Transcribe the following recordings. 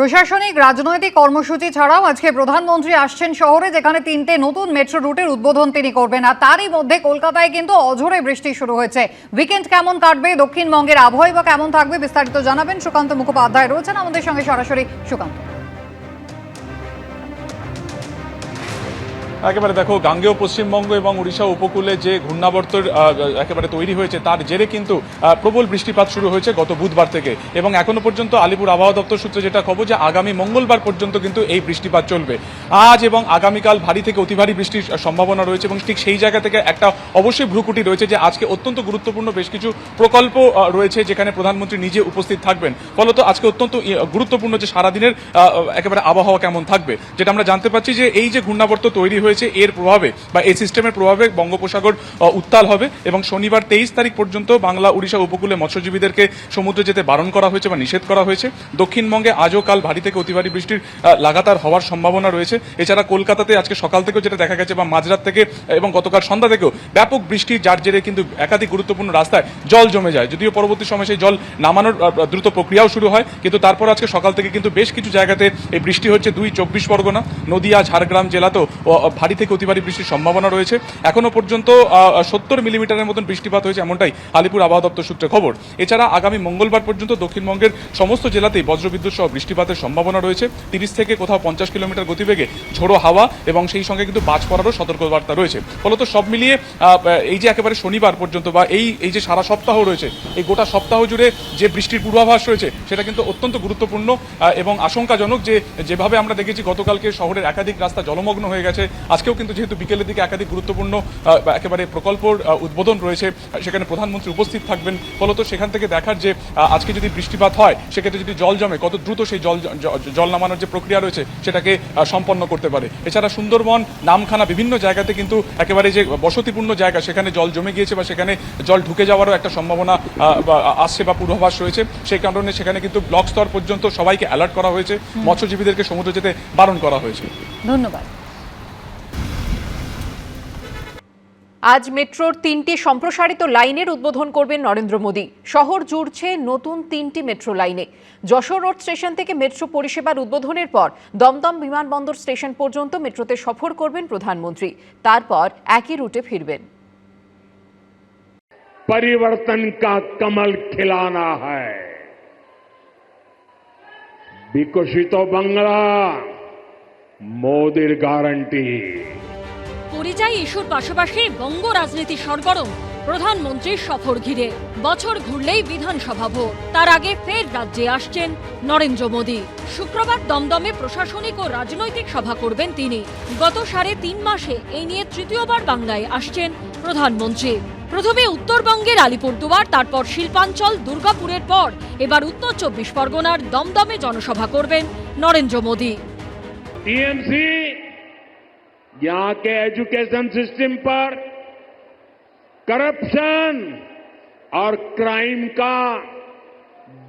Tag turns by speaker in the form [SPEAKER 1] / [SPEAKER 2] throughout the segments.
[SPEAKER 1] প্রশাসনিক রাজনৈতিক কর্মসূচি ছাড়াও আজকে প্রধানমন্ত্রী আসছেন শহরে, যেখানে তিনটে নতুন মেট্রো রুটের উদ্বোধন তিনি করবেন। আর তারই মধ্যে কলকাতায় কিন্তু অঝোরে বৃষ্টি শুরু হয়েছে। উইকেন্ড কেমন কাটবে, দক্ষিণবঙ্গের আবহাওয়া বা কেমন থাকবে বিস্তারিত জানাবেন সুকান্ত মুখোপাধ্যায়। রয়েছেন আমাদের সঙ্গে সরাসরি সুকান্ত।
[SPEAKER 2] একেবারে দেখো, গাঙ্গেয় পশ্চিমবঙ্গ এবং উড়িষ্যা উপকূলে যে ঘূর্ণাবর্তের একেবারে তৈরি হয়েছে, তার জেরে কিন্তু প্রবল বৃষ্টিপাত শুরু হয়েছে গত বুধবার থেকে। এবং এখনও পর্যন্ত আলিপুর আবহাওয়া দপ্তর সূত্রে যেটা খবর যে আগামী মঙ্গলবার পর্যন্ত কিন্তু এই বৃষ্টিপাত চলবে। আজ এবং আগামীকাল ভারী থেকে অতি ভারী বৃষ্টির সম্ভাবনা রয়েছে এবং ঠিক সেই জায়গা থেকে একটা অবশ্যই ভ্রুকুটি রয়েছে যে আজকে অত্যন্ত গুরুত্বপূর্ণ বেশ কিছু প্রকল্প রয়েছে যেখানে প্রধানমন্ত্রী নিজে উপস্থিত থাকবেন। ফলত আজকে অত্যন্ত গুরুত্বপূর্ণ যে সারাদিনের একেবারে আবহাওয়া কেমন থাকবে, যেটা আমরা জানতে পারছি যে এই যে ঘূর্ণাবর্ত তৈরি হয়েছে এর প্রভাবে বা এই সিস্টেমের প্রভাবে বঙ্গোপসাগর উত্তাল হবে এবং শনিবার তেইশ তারিখ পর্যন্ত বাংলা, উড়িষ্যা উপকূলে মৎস্যজীবীদেরকে সমুদ্রে যেতে বারণ করা হয়েছে বা নিষেধ করা হয়েছে। দক্ষিণবঙ্গে আজও কাল ভারী থেকে অতি ভারী বৃষ্টির লাগাতার হওয়ার সম্ভাবনা রয়েছে। এছাড়া কলকাতাতে আজকে সকাল থেকেও যেটা দেখা গেছে বা মাঝরাত থেকে এবং গতকাল সন্ধ্যা থেকেও ব্যাপক বৃষ্টি, যার জেরে কিন্তু একাধিক গুরুত্বপূর্ণ রাস্তায় জল জমে যায়। যদিও পরবর্তী সময় সেই জল নামানোর দ্রুত প্রক্রিয়াও শুরু হয়, কিন্তু তারপর আজকে সকাল থেকে কিন্তু বেশ কিছু জায়গাতে এই বৃষ্টি হচ্ছে দুই চব্বিশ পরগনা, নদিয়া, ঝাড়গ্রাম জেলাতেও ভারী থেকে অতি ভারী বৃষ্টির সম্ভাবনা রয়েছে। এখনও পর্যন্ত সত্তর মিলিমিটারের মতন বৃষ্টিপাত হয়েছে এমনটাই আলিপুর আবহাওয়া দপ্তর সূত্রে খবর। এছাড়া আগামী মঙ্গলবার পর্যন্ত দক্ষিণবঙ্গের সমস্ত জেলাতেই বজ্রবিদ্যুৎ সহ বৃষ্টিপাতের সম্ভাবনা রয়েছে। তিরিশ থেকে কোথাও পঞ্চাশ কিলোমিটার গতিবেগে ঝোড়ো হাওয়া এবং সেই সঙ্গে কিন্তু বাজ পড়ারও সতর্কবার্তা রয়েছে। ফলত সব মিলিয়ে এই যে একেবারে শনিবার পর্যন্ত বা এই এই যে সারা সপ্তাহ রয়েছে, এই গোটা সপ্তাহ জুড়ে যে বৃষ্টির পূর্বাভাস রয়েছে, সেটা কিন্তু অত্যন্ত গুরুত্বপূর্ণ এবং আশঙ্কাজনক যে, যেভাবে আমরা দেখেছি গতকালকে শহরের একাধিক রাস্তা জলমগ্ন হয়ে গেছে। আজকেও কিন্তু যেহেতু বিকেলের দিকে একাধিক গুরুত্বপূর্ণ একেবারে প্রকল্পর উদ্বোধন রয়েছে সেখানে প্রধানমন্ত্রী উপস্থিত থাকবেন। ফলত সেখান থেকে দেখার যে আজকে যদি বৃষ্টিপাত হয় সেক্ষেত্রে যদি জল জমে কত দ্রুত সেই জল জল নামানোর যে প্রক্রিয়া রয়েছে সেটাকে সম্পন্ন করতে পারে। এছাড়া সুন্দরবন নামখানা বিভিন্ন জায়গাতে কিন্তু একেবারে যে বসতিপূর্ণ জায়গা সেখানে জল জমে গিয়েছে বা সেখানে জল ঢুকে যাওয়ারও একটা সম্ভাবনা আসছে বা পূর্বাভাস রয়েছে। সেই কারণে সেখানে কিন্তু ব্লক স্তর পর্যন্ত সবাইকে অ্যালার্ট করা হয়েছে। মৎস্যজীবীদেরকে সমুদ্র যেতে বারণ করা হয়েছে।
[SPEAKER 1] ধন্যবাদ।
[SPEAKER 3] আজ মেট্রোর তিনটি সম্প্রসারিত লাইনের উদ্বোধন করবেন নরেন্দ্র মোদী শহর জুড়ছে নতুন তিনটি মেট্রো লাইনে যশোর রোড স্টেশন থেকে মেট্রো পরিষেবার উদ্বোধনের পর দমদম বিমানবন্দর স্টেশন পর্যন্ত মেট্রোতে সফর করবেন প্রধানমন্ত্রী তারপর একই রুটে ফিরবেন
[SPEAKER 4] परिवर्तन का कमल खिलाना है विकसित बंगला मोदीर गारंटी
[SPEAKER 5] পরিযায়ী ইস্যুর পাশাপাশি বঙ্গ রাজনীতি সরগরম। প্রধানমন্ত্রীর সফর ঘিরে। বছর ঘুরলেই বিধানসভা ভোট। তার আগে ফের রাজ্যে আসছেন নরেন্দ্র মোদী। শুক্রবার দমদমে প্রশাসনিক ও রাজনৈতিক সভা করবেন তিনি। গত সাড়ে তিন মাসে এই নিয়ে তৃতীয়বার বাংলায় আসছেন প্রধানমন্ত্রী। প্রথমে উত্তরবঙ্গের আলিপুরদুয়ার, তারপর শিল্পাঞ্চল, দুর্গাপুরের পর এবার উত্তর চব্বিশ পরগনার দমদমে জনসভা করবেন নরেন্দ্র মোদী।
[SPEAKER 4] यहां के एजुकेशन सिस्टम पर करप्शन और क्राइम का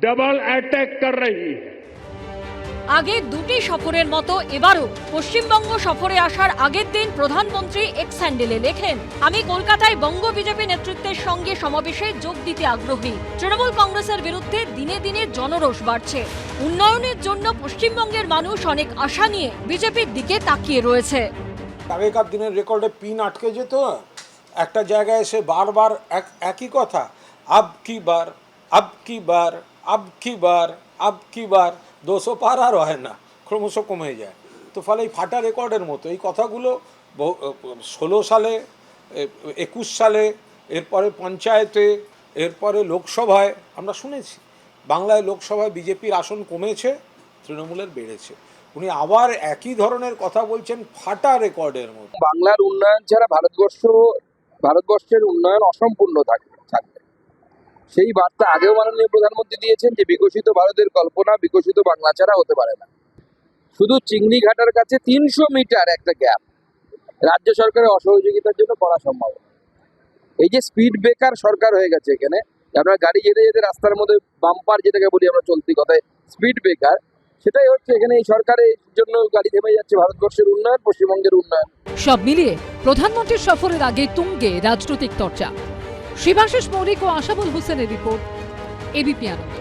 [SPEAKER 4] डबल अटैक कर रही है
[SPEAKER 5] আগে দুটি সফরের মতো এবারও পশ্চিমবঙ্গ সফরে আসার আগের দিন প্রধানমন্ত্রী এক্স হ্যান্ডেলে লেখেন আমি কলকাতায় বঙ্গ বিজেপি নেতৃত্বের সঙ্গে সমাবেশে যোগ দিতে আগ্রহী তৃণমূল কংগ্রেসের বিরুদ্ধে দিনে দিনে জনরোষ বাড়ছে উন্নয়নের জন্য পশ্চিমবঙ্গের মানুষ অনেক আশা নিয়ে বিজেপির দিকে তাকিয়ে রয়েছে
[SPEAKER 6] আগেকার দিনের রেকর্ডে পিন আটকে যেত, একটা জায়গায় এসে বারবার এক, একই কথা, আব কি বার, আব কি বার, আব কি বার, আব কি বার, দোষও পার আর হয় না, ক্রমশ কমে যায়। তো ফলে এই ফাটা রেকর্ডের মতো, এই কথাগুলো ষোলো সালে একুশ সালে, এরপরে পঞ্চায়েতে, এরপরে লোকসভায়, আমরা শুনেছি, বাংলায় লোকসভায় বিজেপির আসন কমেছে, তৃণমূলের বেড়েছে। উনি আবার একই ধরনের কথা বলছেন ফাটা রেকর্ডের মতো
[SPEAKER 7] বাংলার উন্নয়ন ছাড়া ভারতবর্ষ, ভারতবর্ষের উন্নয়ন অসম্পূর্ণ থাকবে থাকবে। সেই বার্তা আগেও মাননীয় প্রধানমন্ত্রী দিয়েছেন যে বিকশিত ভারতের কল্পনা বিকশিত বাংলা ছাড়া হতে পারে না। শুধু চিংড়ি ঘাটার কাছে তিনশো মিটার একটা গ্যাপ। রাজ্য সরকারের অসহযোগিতার জন্য করা সম্ভব। এই যে স্পিড ব্রেকার সরকার হয়ে গেছে এখানে আপনার গাড়ি যেতে যেতে রাস্তার মধ্যে বাম্পার যেটাকে বলি আমরা চলতি কথায়, স্পিড ব্রেকার সেটাই হচ্ছে এখানে এই সরকারের জন্য গাড়ি থেমে যাচ্ছে ভারতবর্ষের উন্নয়ন, পশ্চিমবঙ্গের উন্নয়ন।
[SPEAKER 8] সব মিলিয়ে প্রধানমন্ত্রীর সফরের আগে তুঙ্গে রাজনৈতিক চর্চা। শিবাশিস মৌলিক ও আশাবুল হোসেনের রিপোর্ট, এবিপি আনন্দ।